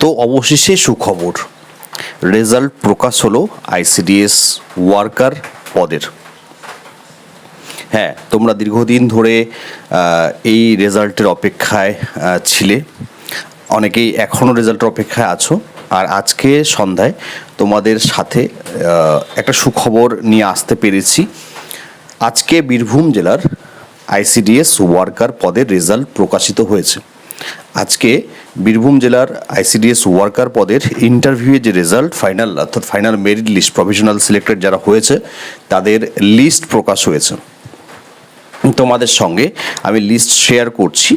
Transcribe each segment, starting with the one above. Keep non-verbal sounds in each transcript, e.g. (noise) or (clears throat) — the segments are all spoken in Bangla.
তো অবশেষে সুখবর। রেজাল্ট প্রকাশ হলো আইসিডিএস ওয়ার্কার পদের। হ্যাঁ তোমরা দীর্ঘদিন ধরে এই রেজাল্টের অপেক্ষায় ছিলে। অনেকেই এখনও রেজাল্টের অপেক্ষায় আছো। আর আজকে সন্ধ্যায় তোমাদের সাথে একটা সুখবর নিয়ে আসতে পেরেছি। আজকে বীরভূম জেলার আইসিডিএস ওয়ার্কার পদের রেজাল্ট প্রকাশিত হয়েছে। আজকে বীরভূম জেলার আইসিডিএস ওয়ার্কার পদের ইন্টারভিউয়ে যে রেজাল্ট ফাইনাল অর্থাৎ final merit list professional selected যারা হয়েছে, তাদের লিস্ট প্রকাশ হয়েছে। তোমাদের সঙ্গে আমি লিস্ট শেয়ার করছি।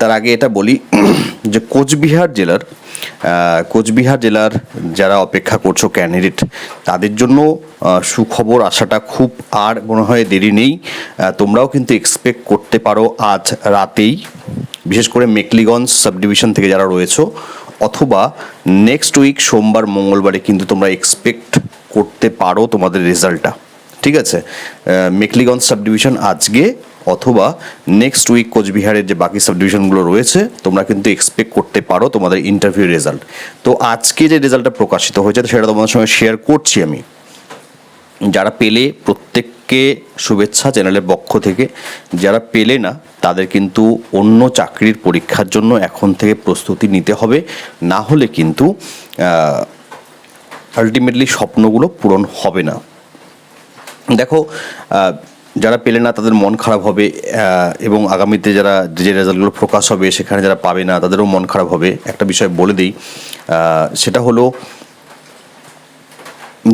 তার আগে এটা বলি (clears throat) যে কোচবিহার জেলার কোচবিহার জেলার যারা অপেক্ষা করছ ক্যান্ডিডেট তাদের জন্য সুখবর আসাটা খুব আর মনে হয় দেরি নেই। তোমরাও কিন্তু এক্সপেক্ট করতে পারো আজ রাতেই, বিশেষ করে মেকলিগঞ্জ সাব ডিভিশন থেকে যারা রয়েছো, অথবা নেক্সট উইক সোমবার, মঙ্গলবারে কিন্তু তোমরা এক্সপেক্ট করতে পারো তোমাদের রেজাল্টটা ঠিক আছে? মেকলিগঞ্জ সাব ডিভিশন আজকে অথবা নেক্সট উইক কোচবিহারের যে বাকি সাব ডিভিশনগুলো রয়েছে, তোমরা কিন্তু এক্সপেক্ট করতে পারো তোমাদের ইন্টারভিউ রেজাল্ট তো আজকে যে রেজাল্টটা প্রকাশিত হয়েছে, সেটা তোমাদের সঙ্গে শেয়ার করছি আমি। যারা পেলে প্রত্যেককে শুভেচ্ছা চ্যানেলের পক্ষ থেকে, যারা পেলে না, তাদের কিন্তু অন্য চাকরির পরীক্ষার জন্য এখন থেকে প্রস্তুতি নিতে হবে। না হলে কিন্তু আলটিমেটলি স্বপ্নগুলো পূরণ হবে না। দেখো যারা পেলে না, তাদের মন খারাপ হবে এবং আগামীতে যারা যে রেজাল্টগুলো প্রকাশ হবে, সেখানে যারা পাবে না, তাদেরও মন খারাপ হবে। একটা বিষয় বলে দিই সেটা হলো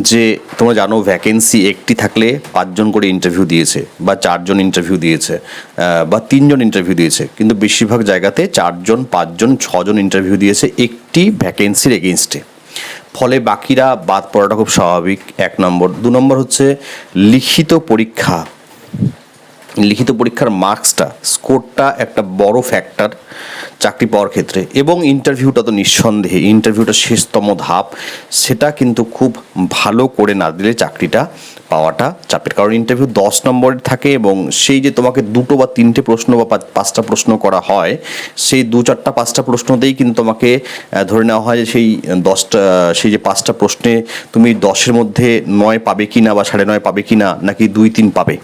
যে তোমরা জানো ভ্যাকেন্সি একটি থাকলে পাঁচজন করে ইন্টারভিউ দিয়েছে, বা চারজন ইন্টারভিউ দিয়েছে বা তিনজন ইন্টারভিউ দিয়েছে। কিন্তু বেশিরভাগ জায়গাতে চারজন, পাঁচজন, ছজন ইন্টারভিউ দিয়েছে একটি ভ্যাকেন্সির এগেনস্টে ফলে বাকিরা বাদ পড়াটা খুব স্বাভাবিক, এক নম্বর। দু নম্বর হচ্ছে, লিখিত পরীক্ষা লিখিত পরীক্ষার মার্কসটা, স্কোরটা একটা বড় ফ্যাক্টর চাকরি পাওয়ার ক্ষেত্রে। এবং ইন্টারভিউটা তো নিঃসন্দেহে ইন্টারভিউটা শেষতম ধাপ, সেটা কিন্তু খুব ভালো করে না দিলে চাকরিটা পাওয়াটা চাপের। কারণ ইন্টারভিউ দশ নম্বরের থাকে এবং সেই যে তোমাকে দুটো বা তিনটে প্রশ্ন বা পাঁচ- পাঁচটা প্রশ্ন করা হয়, সেই দু চারটা, পাঁচটা প্রশ্নতেই কিন্তু তোমাকে ধরে নেওয়া হয় যে সেই দশটা, সেই যে পাঁচটা প্রশ্নে তুমি দশের মধ্যে নয় পাবে কি না বা সাড়ে নয় পাবে কি না নাকি দুই, তিন পাবে।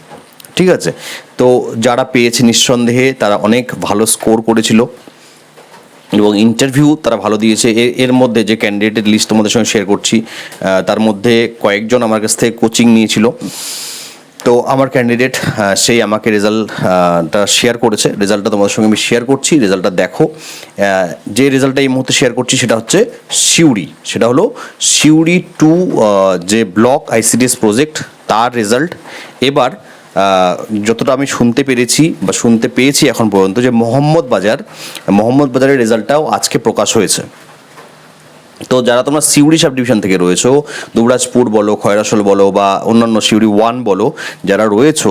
ঠিক আছে? তো যারা পেয়েছে নিঃসন্দেহে তারা অনেক ভালো স্কোর করেছিল এবং ইন্টারভিউ তারা ভালো দিয়েছে। এর মধ্যে যে ক্যান্ডিডেটের লিস্ট তোমাদের সঙ্গে শেয়ার করছি তার মধ্যে কয়েকজন আমার কাছ থেকে কোচিং নিয়েছিল। তো আমার ক্যান্ডিডেট সেই আমাকে রেজাল্টটা শেয়ার করেছে। রেজাল্টটা তোমাদের সঙ্গে আমি শেয়ার করছি রেজাল্টটা দেখো। যে রেজাল্টটা এই মুহূর্তে শেয়ার করছি সেটা হচ্ছে সিউড়ি। সেটা হলো সিউড়ি টু যে ব্লক আইসিডিএস প্রজেক্ট তার রেজাল্ট এবার যতটা আমি শুনতে পেরেছি বা শুনতে পেয়েছি এখন পর্যন্ত যে মোহাম্মদ বাজার, মোহাম্মদ বাজারের রেজাল্টটাও আজকে প্রকাশ হয়েছে। তো যারা তোমরা সিউড়ি সাব ডিভিশন থেকে রয়েছো, দুবরাজপুর বলো, খয়রাসোল বলো বা অন্যান্য সিউড়ি ওয়ান বলো, যারা রয়েছো,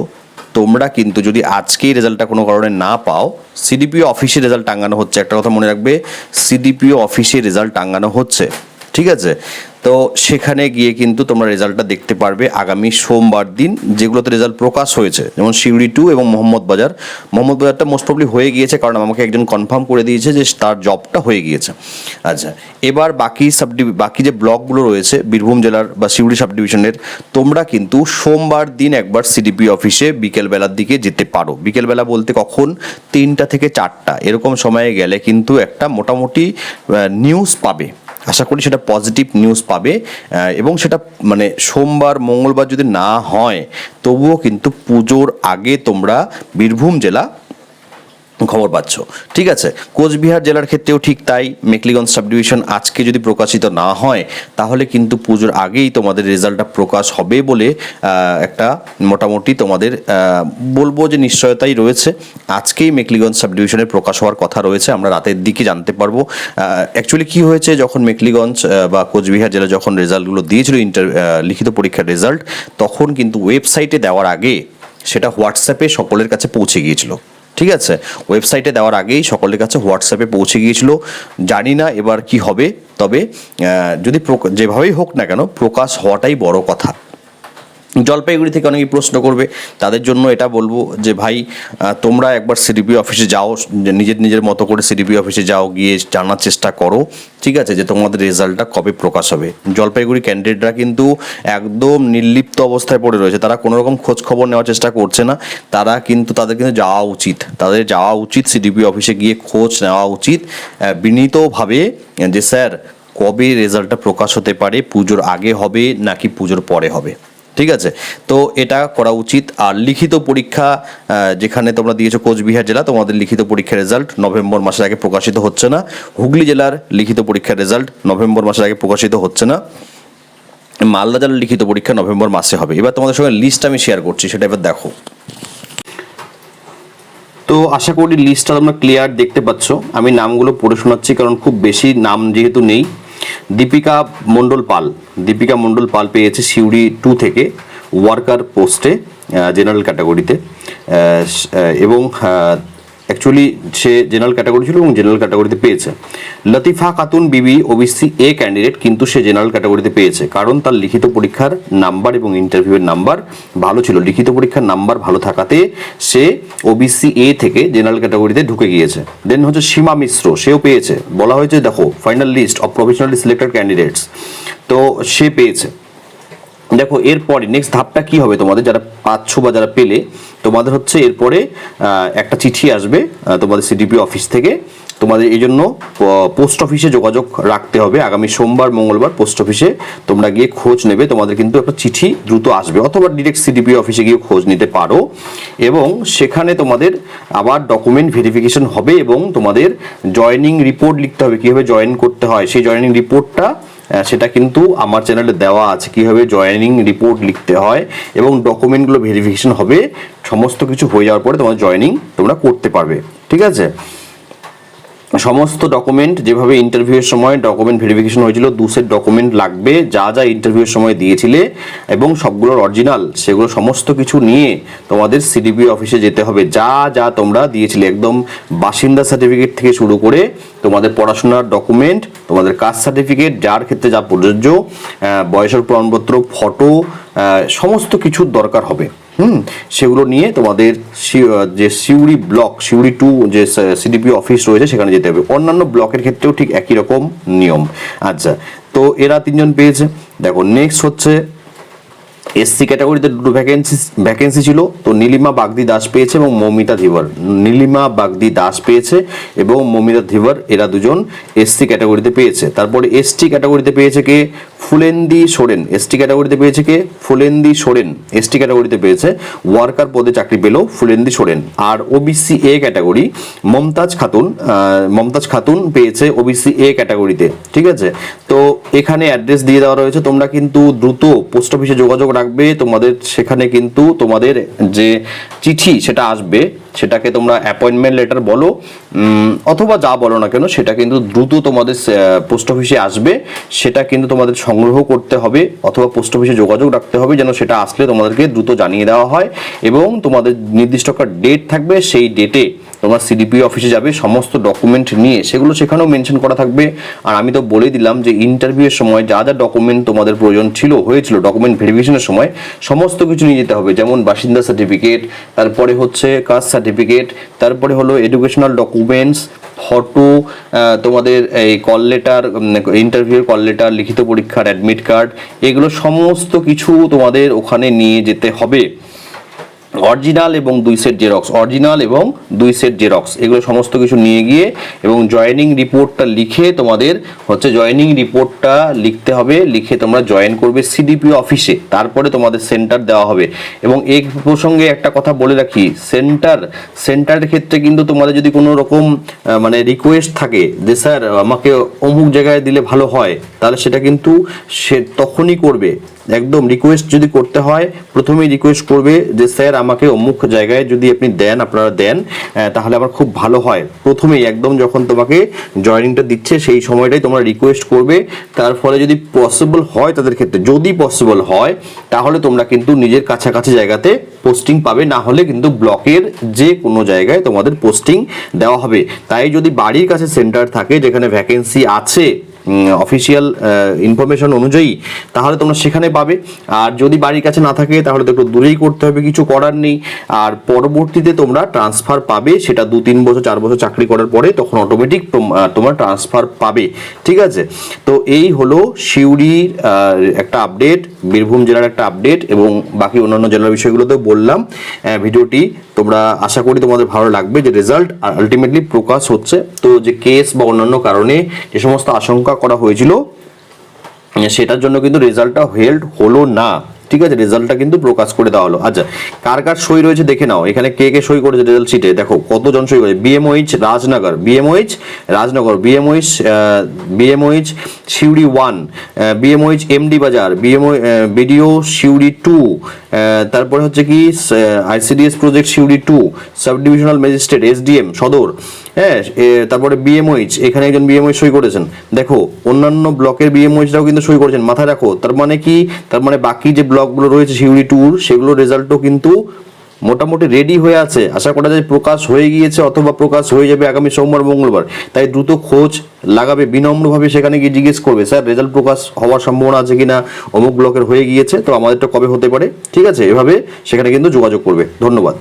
তোমরা কিন্তু যদি আজকেই রেজাল্টটা কোনো কারণে না পাও সিডিপিও অফিসে রেজাল্ট টাঙানো হচ্ছে। একটা কথা মনে রাখবে সিডিপিও অফিসে রেজাল্ট টাঙানো হচ্ছে। ঠিক আছে? তো সেখানে গিয়ে কিন্তু তোমরা রেজাল্টটা দেখতে পারবে আগামী সোমবার দিন, যেগুলোতে রেজাল্ট প্রকাশ হয়েছে, যেমন শিউড়ি টু এবং মোহাম্মদ বাজার। মোহাম্মদ বাজারটা মোস্ট প্রবলি হয়ে গিয়েছে, কারণ আমাকে একজন কনফার্ম করে দিয়েছে যে তার জবটা হয়ে গিয়েছে। আচ্ছা এবার বাকি সাব বাকি যে ব্লকগুলো রয়েছে, বীরভূম জেলার বা শিউড়ি সাব ডিভিশনের তোমরা কিন্তু সোমবার দিন একবার সিডিপি অফিসে বিকেলবেলার দিকে যেতে পারো। বিকেলবেলা বলতে কখন? তিনটা থেকে চারটা। এরকম সময়ে গেলে কিন্তু একটা মোটামুটি নিউজ পাবে। আশা করি সেটা পজিটিভ নিউজ পাবে। এবং সেটা মানে সোমবার, মঙ্গলবার যদি না হয়, তবুও কিন্তু পুজোর আগে তোমরা বীরভূম জেলা খবর পাচ্ছ। ঠিক আছে? কোচবিহার জেলার ক্ষেত্রেও ঠিক তাই। মেকলিগঞ্জ সাব ডিভিশন আজকে যদি প্রকাশিত না হয়, তাহলে কিন্তু পুজোর আগেই তোমাদের রেজাল্টটা প্রকাশ হবে বলে একটা মোটামুটি তোমাদের বলব যে নিশ্চয়তাই রয়েছে। আজকেই মেকলিগঞ্জ সাব ডিভিশনের প্রকাশ হওয়ার কথা রয়েছে। আমরা রাতের দিকে জানতে পারব। অ্যাকচুয়ালি কি হয়েছে যখন মেকলিগঞ্জ বা কোচবিহার জেলা যখন রেজাল্টগুলো দিয়েছিল ইন্টার লিখিত পরীক্ষার রেজাল্ট, তখন কিন্তু ওয়েবসাইটে দেওয়ার আগে সেটা হোয়াটসঅ্যাপে সকলের কাছে পৌঁছে গিয়েছিল। ঠিক আছে? ওয়েবসাইটে দেওয়ার আগেই সকলের কাছে হোয়াটসঅ্যাপে পৌঁছে গিয়েছিল। জানি না এবার কি হবে, তবে যদি যেভাবেই হোক না কেন, প্রকাশ হওয়াটাই বড় কথা। জলপাইগুড়ি থেকে অনেকেই প্রশ্ন করবে, তাদের জন্য এটা বলব যে ভাই তোমরা একবার সিডিপি অফিসে যাও নিজের নিজের মতো করে সিডিপি অফিসে যাও, গিয়ে জানার চেষ্টা করো, ঠিক আছে, যে তোমাদের রেজাল্টটা কবে প্রকাশ হবে। জলপাইগুড়ি ক্যান্ডিডেটরা কিন্তু একদম নির্লিপ্ত অবস্থায় পড়ে রয়েছে, তারা কোনো রকম খোঁজ খবর নেওয়ার চেষ্টা করছে না, তারা কিন্তু, তাদের কিন্তু যাওয়া উচিত, তাদের যাওয়া উচিত, সিডিপি অফিসে গিয়ে খোঁজ নেওয়া উচিত বিনীতভাবে যে স্যার, কবে রেজাল্টটা প্রকাশ হতে পারে, পুজোর আগে হবে নাকি পুজোর পরে হবে? ঠিক আছে? তো এটা করা উচিত। আর লিখিত পরীক্ষা যেখানে তোমরা দিয়েছ কোচবিহার জেলা, তোমাদের লিখিত পরীক্ষার রেজাল্ট নভেম্বর মাসের আগে প্রকাশিত হচ্ছে না। হুগলি জেলার লিখিত পরীক্ষার রেজাল্ট নভেম্বর মাসের আগে প্রকাশিত হচ্ছে না। মালদা জেলার লিখিত পরীক্ষা নভেম্বর মাসে হবে। এবার তোমাদের সঙ্গে লিস্ট আমি শেয়ার করছি, সেটা এবার দেখো। তো আশা করি লিস্টটা তোমরা ক্লিয়ার দেখতে পাচ্ছ। আমি নামগুলো পড়ে শোনাচ্ছি, কারণ খুব বেশি নাম যেহেতু নেই। দীপিকা মণ্ডল পাল। দীপিকা মণ্ডল পাল পেয়েছে সিউড়ি টু থেকে ওয়ার্কার পোস্টে জেনারেল ক্যাটাগরিতে এবং অ্যাকচুয়ালি সে জেনারেল ক্যাটাগরি ছিল এবং জেনারেল ক্যাটাগরিতে পেয়েছে। লতিফা খাতুন বিবি ওবিসি এ ক্যান্ডিডেট কিন্তু সে জেনারেল ক্যাটাগরিতে পেয়েছে। কারণ তার লিখিত পরীক্ষার নাম্বার এবং ইন্টারভিউয়ের নাম্বার ভালো ছিল। লিখিত পরীক্ষার নাম্বার ভালো থাকাতে সে ওবিসি এ থেকে জেনারেল ক্যাটাগরিতে ঢুকে গিয়েছে। দেন হচ্ছে সীমা মিশ্র, সেও পেয়েছে। বলা হয়েছে, দেখো final list of professionally selected candidates তো সে পেয়েছে। দেখো, এরপরে নেক্সট ধাপটা কি হবে তোমাদের? যারা পাচ্ছ বা যারা পেলে তোমাদের হচ্ছে এরপরে একটা চিঠি আসবে তোমাদের সিডিপি অফিস থেকে। তোমাদের এই জন্য পোস্ট অফিসে যোগাযোগ রাখতে হবে। আগামী সোমবার, মঙ্গলবার পোস্ট অফিসে তোমরা গিয়ে খোঁজ নেবে। তোমাদের কিন্তু একটা চিঠি দ্রুত আসবে অথবা ডিরেক্ট সিডিপি অফিসে গিয়ে খোঁজ নিতে পারো। এবং সেখানে তোমাদের আবার ডকুমেন্ট ভেরিফিকেশন হবে এবং তোমাদের জয়নিং রিপোর্ট লিখতে হবে। কীভাবে জয়েন করতে হয়? সেই জয়নিং রিপোর্টটা সেটা কিন্তু আমার চ্যানেলে দেওয়া আছে কীভাবে জয়েনিং রিপোর্ট লিখতে হয় এবং ডকুমেন্টগুলো ভেরিফিকেশন হবে, সমস্ত কিছু হয়ে যাওয়ার পরে তোমার জয়েনিং তোমরা করতে পারবে, ঠিক আছে? সমস্ত ডকুমেন্ট যেভাবে ইন্টারভিউয়ের সময় ডকুমেন্ট ভেরিফিকেশন হয়েছিল, দু সেট ডকুমেন্ট লাগবে, যা যা ইন্টারভিউয়ের সময় দিয়েছিলে এবং সবগুলোর অরিজিনাল সেগুলো সমস্ত কিছু নিয়ে তোমাদের সিডিপি অফিসে যেতে হবে। যা যা তোমরা দিয়েছিলে, একদম বাসিন্দা সার্টিফিকেট থেকে শুরু করে তোমাদের পড়াশোনার ডকুমেন্ট তোমাদের কাস্ট সার্টিফিকেট যার ক্ষেত্রে যা প্রযোজ্য বয়সের প্রমাণপত্র ফটো সমস্ত কিছুর দরকার হবে। হুম, সেগুলো নিয়ে তোমাদের যে সিউড়ি ব্লক, সিউড়ি টু যে সিডিপি অফিস রয়েছে, সেখানে যেতে হবে। অন্যান্য ব্লকের ক্ষেত্রেও ঠিক একই রকম নিয়ম। আচ্ছা তো এরা তিনজন পেয়েছে। দেখো নেক্সট হচ্ছে এসসি ক্যাটাগরিতে দুটো ভ্যাকেন্সি ভ্যাকেন্সি ছিল, তো নীলিমা বাগদি দাস পেয়েছে এবং মৌমিতা ধীবর নীলিমা বাগদি দাস পেয়েছে এবং মৌমিতা ধীবর এরা দুজন এসসি ক্যাটাগরিতে পেয়েছে। তারপরে এসটি ক্যাটাগরিতে পেয়েছে কে? ফুলেন্দি সোরেন। এসটি ক্যাটাগরিতে পেয়েছে কে? ফুলেন্দি সোরেন। এসটি ক্যাটাগরিতে পেয়েছে। ওয়ার্কার পদে চাকরি পেল ফুলেন্দি সোরেন। আর OBC A category Momtaz Khatun Momtaz Khatun পেয়েছে ওবিসি এ ক্যাটাগরিতে। ঠিক আছে? তো এখানে অ্যাড্রেস দিয়ে দেওয়া রয়েছে। তোমরা কিন্তু দ্রুত পোস্ট অফিসে যোগাযোগ রাখবে, তোমাদের সেখানে কিন্তু তোমাদের যে চিঠি সেটা আসবে, সেটাকে তোমরা অ্যাপয়েন্টমেন্ট লেটার বলো অথবা যা বলো না কেন, সেটা কিন্তু দ্রুত তোমাদের পোস্ট অফিসে আসবে, সেটা কিন্তু তোমাদের সংগ্রহ করতে হবে, অথবা পোস্ট অফিসে যোগাযোগ রাখতে হবে, যেন সেটা আসলে তোমাদেরকে দ্রুত জানিয়ে দেওয়া হয়, এবং তোমাদের নির্দিষ্ট একটা ডেট থাকবে, সেই ডেটে তোমরা সিডিপি অফিসে যাবে, সমস্ত ডকুমেন্ট নিয়ে, সেগুলো সেখানেও মেনশন করা থাকবে। আর আমি তো বলে দিলাম যে ইন্টারভিউয়ের সময় যা যা ডকুমেন্ট তোমাদের প্রয়োজন ছিল, হয়েছিল ডকুমেন্ট ভেরিফিকেশনের সময়, সমস্ত কিছু নিয়ে যেতে হবে। যেমন বাসিন্দা সার্টিফিকেট তারপরে হচ্ছে কাস্ট সার্টিফিকেট তারপরে হলো এডুকেশনাল ডকুমেন্টস ফটো তোমাদের এই কল লেটার ইন্টারভিউর কল লেটার লিখিত পরীক্ষার অ্যাডমিট কার্ড এগুলো সমস্ত কিছু তোমাদের ওখানে নিয়ে যেতে হবে। অরিজিনাল এবং দুই সেট জেরক্স অরিজিনাল এবং দুই সেট জেরক্স এগুলো সমস্ত কিছু নিয়ে গিয়ে এবং জয়েনিং রিপোর্টটা লিখে তোমাদের হচ্ছে জয়েনিং রিপোর্টটা লিখতে হবে, লিখে তোমরা জয়েন করবে সিডিপি অফিসে তারপরে তোমাদের সেন্টার দেওয়া হবে। এবং এই প্রসঙ্গে একটা কথা বলে রাখি সেন্টার সেন্টারের ক্ষেত্রে কিন্তু তোমাদের যদি কোনো রকম মানে রিকোয়েস্ট থাকে যে, স্যার, আমাকে অমুক জায়গায় দিলে ভালো হয় তাহলে সেটা কিন্তু সে তখনই করবে। একদম রিকোয়েস্ট যদি করতে হয়, প্রথমেই রিকোয়েস্ট করবে যে, স্যার, আমাকে অমুক জায়গায় যদি আপনি দেন, আপনারা দেন তাহলে আমার খুব ভালো হয়। প্রথমেই একদম যখন তোমাকে জয়েনিংটা দিচ্ছে, সেই সময়টাই তোমরা রিকোয়েস্ট করবে। তার ফলে যদি পসিবল হয় তাদের ক্ষেত্রে, যদি পসিবল হয়, তাহলে তোমরা কিন্তু নিজের কাছাকাছি জায়গাতে পোস্টিং পাবে। না হলে কিন্তু ব্লকের যে কোনো জায়গায় তোমাদের পোস্টিং দেওয়া হবে। তাই যদি বাড়ির কাছে সেন্টার থাকে, যেখানে ভ্যাকেন্সি আছে অফিসিয়াল ইনফরমেশন অনুযায়ী, তাহলে তোমরা সেখানে পাবে। আর যদি বাড়ির কাছে না থাকে, তাহলে তো একটু দূরেই করতে হবে, কিছু করার নেই। আর পরবর্তীতে তোমরা ট্রান্সফার পাবে, সেটা দু, তিন বছর, চার বছর চাকরি করার পরে, তখন অটোমেটিক তোমার ট্রান্সফার পাবে। ঠিক আছে? তো এই হলো সিউড়ির একটা আপডেট বীরভূম জেলার একটা আপডেট এবং বাকি অন্যান্য জেলার বিষয়গুলোতেও বললাম। ভিডিওটি তোমরা আশা করি তোমাদের ভালো লাগবে, যে রেজাল্ট আলটিমেটলি প্রকাশ হচ্ছে। তো যে কেস বা অন্যান্য কারণে যে সমস্ত আশঙ্কা করা হয়েছিল, সেটার জন্য কিন্তু রেজাল্টটা হেল্ড হলো না। ঠিক আছে, রেজাল্টটা কিন্তু প্রকাশ করে দেওয়া হলো। আচ্ছা কার কার সই রয়েছে দেখে নাও। এখানে কে কে সই করেছে রেজাল্ট শিটে দেখো, কতজন সই করেছে BMOH Rajnagar. BMOH Rajnagar. BMOH BMOH Suri one. BMOH MD Bazar. BMO BDO Suri two. তারপরে হচ্ছে কি ICDS project Suri two sub divisional magistrate SDM Sadar. হ্যাঁ তারপরে বিএমওইচ এখানে একজন বিএমওইচ সই করেছেন। দেখো, অন্যান্য ব্লকের বিএমওইচরাও কিন্তু সই করেছেন। মাথায় রাখো, তার মানে কি? তার মানে বাকি যে ব্লকগুলো রয়েছে, সিউড়ি টুর সেগুলো রেজাল্টও কিন্তু মোটামুটি রেডি হয়ে আছে। আশা করা যায় প্রকাশ হয়ে গিয়েছে অথবা প্রকাশ হয়ে যাবে আগামী সোমবার, মঙ্গলবার। তাই দ্রুত খোঁজ লাগাবে, বিনম্রভাবে সেখানে গিয়ে জিজ্ঞেস করবে, স্যার, রেজাল্ট প্রকাশ হওয়ার সম্ভাবনা আছে কিনা? অমুক ব্লকের হয়ে গিয়েছে। তো আমাদেরটা কবে হতে পারে? ঠিক আছে, এভাবে সেখানে কিন্তু যোগাযোগ করবে। ধন্যবাদ।